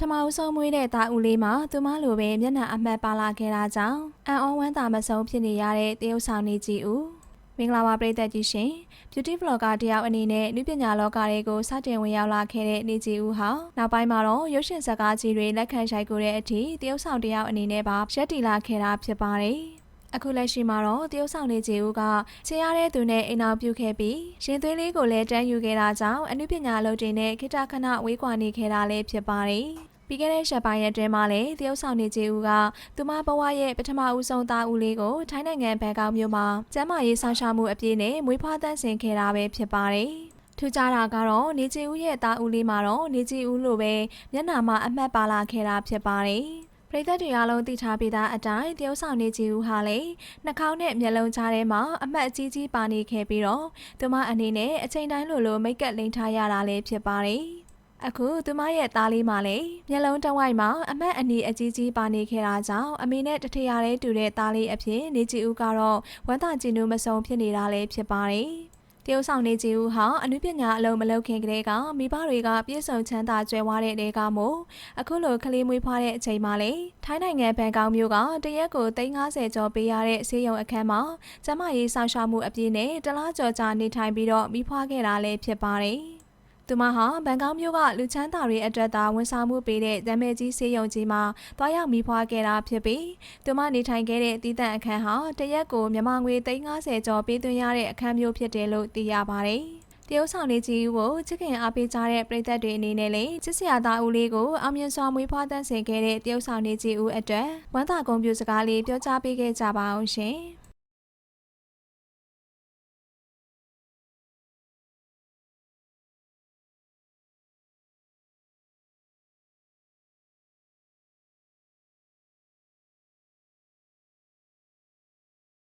ထမအဆုံးမွေးတဲ့သားဦးလေးမှာသူမလိုပဲမျက်နှာအမှတ်ပါလာခဲ့တာကြောင့်အံ့ဩဝမ်းသာမဆုံးဖြစ်နေရတဲ့တရုတ်ဆောင်နေကြီးဦးမင်္ဂလာပါပရိသတ်ကြီးရှင် beauty vlogger တယောက်အနေနဲ့လူပညာလောကတွေကိုစတင်ဝင်ရောက်လာခဲ့တဲ့နေကြီးဦးဟာနောက်ပိုင်းမှာတော့ရုပ်ရှင်ဇာတ်ကားကြီးတွေလက်ခံရိုက်ကူတဲ့အထိတရုတ်ဆောင်တယောက်အနေနဲ့ပါရက်တီလာခဲ့တာဖြစ်ပါတယ်အခုလက်ရှိမှာတော့တရုတ်ဆောင်နေကြီးဦးကချင်ရတဲ့သူနဲ့အိမ်အောင်ပြုခဲ့ပြီးရင်သွေးလေးကိုလည်းတန်းယူခဲ့တာကြောင့်အနုပညာလုပ်တွေနဲ့ခိတခဏဝေးကွာနေခဲ့တာလည်းဖြစ်ပါတယ် ပြီးခဲ့တဲ့ရှက်ပိုင်းရက်တွင်မှာလည်းတရုတ်ဆောင်နေကြီးဦးကသူမဘဝရဲ့ပထမဦးဆုံးသားဦးလေးကိုထိုင်းနိုင်ငံဘန်ကောက်မြို့မှာကျမ်းမာရေးဆောင်ရှောက်မှုအပြည့်နဲ့မွေးဖွားသန့်စင်ခဲ့တာပဲဖြစ်ပါတယ်ထူးခြားတာကတော့နေချီဦးရဲ့သားဦးလေးမှာတော့နေချီဦးလိုပဲမျက်နှာမှာအမှတ်ပါလာခဲ့တာဖြစ်ပါတယ်ပရိသတ်တွေအားလုံးသိထားပြီးသားအတိုင်းတရုတ်ဆောင်နေချီဦးဟာလေနှာခေါင်းနဲ့မျက်လုံးကြားထဲမှာအမှတ်အကြီးကြီးပါနေခဲ့ပြီးတော့သူမအနေနဲ့အချိန်တိုင်းလိုလိုမိတ်ကပ်လိမ်ထားရတာလည်းဖြစ်ပါတယ် အခုသူမရဲ့သားလေးမှလည်းမျက်လုံးတစ်ဝိုက်မှာအမတ်အနီအကြီးကြီးပါနေခဲ့တာကြောင့်အမေနဲ့တထရရဲတူတဲ့သားလေးအဖြစ်နေကြည်ဦးကတော့ဝမ်းသာကြည်နူးမဆုံးဖြစ်နေတာလည်းဖြစ်ပါတယ်။တရုတ်ဆောင်နေကြည်ဦးဟာအနုပညာအလုံးမလုပ်ခင်ကတည်းကမိဘတွေကပြည့်စုံချမ်းသာကြွယ်ဝတဲ့တဲကမို့အခုလိုကလေးမွေးဖွားတဲ့အချိန်မှလေထိုင်းနိုင်ငံဘန်ကောက်မြို့ကတရက်ကို350ကျော်ပေးရတဲ့ဆေးရုံအခန်းမှာကျမရေးဆောင်ရှောက်မှုအပြည့်နဲ့တလားကျော်ကြာနေထိုင်ပြီးတော့မိဖွားခဲ့တာလည်းဖြစ်ပါတယ်။ သူမဟာဘန်ကောက်မြို့ကလူချမ်းသာတွေအတွက်သာဝန်ဆောင်မှုပေးတဲ့ဇမ်မဲကြီးဆေးရုံကြီးမှာတွားရောက်မိဖွားခဲ့တာဖြစ်ပြီးသူမနေထိုင်ခဲ့တဲ့တည်တံ့အခန်းဟာတရက်ကိုမြန်မာငွေ350ကျော်ပေးသွင်းရတဲ့အခန်းမျိုးဖြစ်တယ်လို့သိရပါတယ်။တရုတ်ဆောင်လေးကြီးကိုချစ်ခင်အားပေးကြတဲ့ပြည်သက်တွေအနေနဲ့လည်းချစ်စရာသားဦးလေးကိုအောင်မြင်စွာမွေးဖွားတန်းဆင်ခဲ့တဲ့တရုတ်ဆောင်လေးကြီးဦးအတွက်ဝမ်းသာဂုဏ်ပြုစကားလေးပြောကြားပေးခဲ့ကြပါအောင်ရှင်။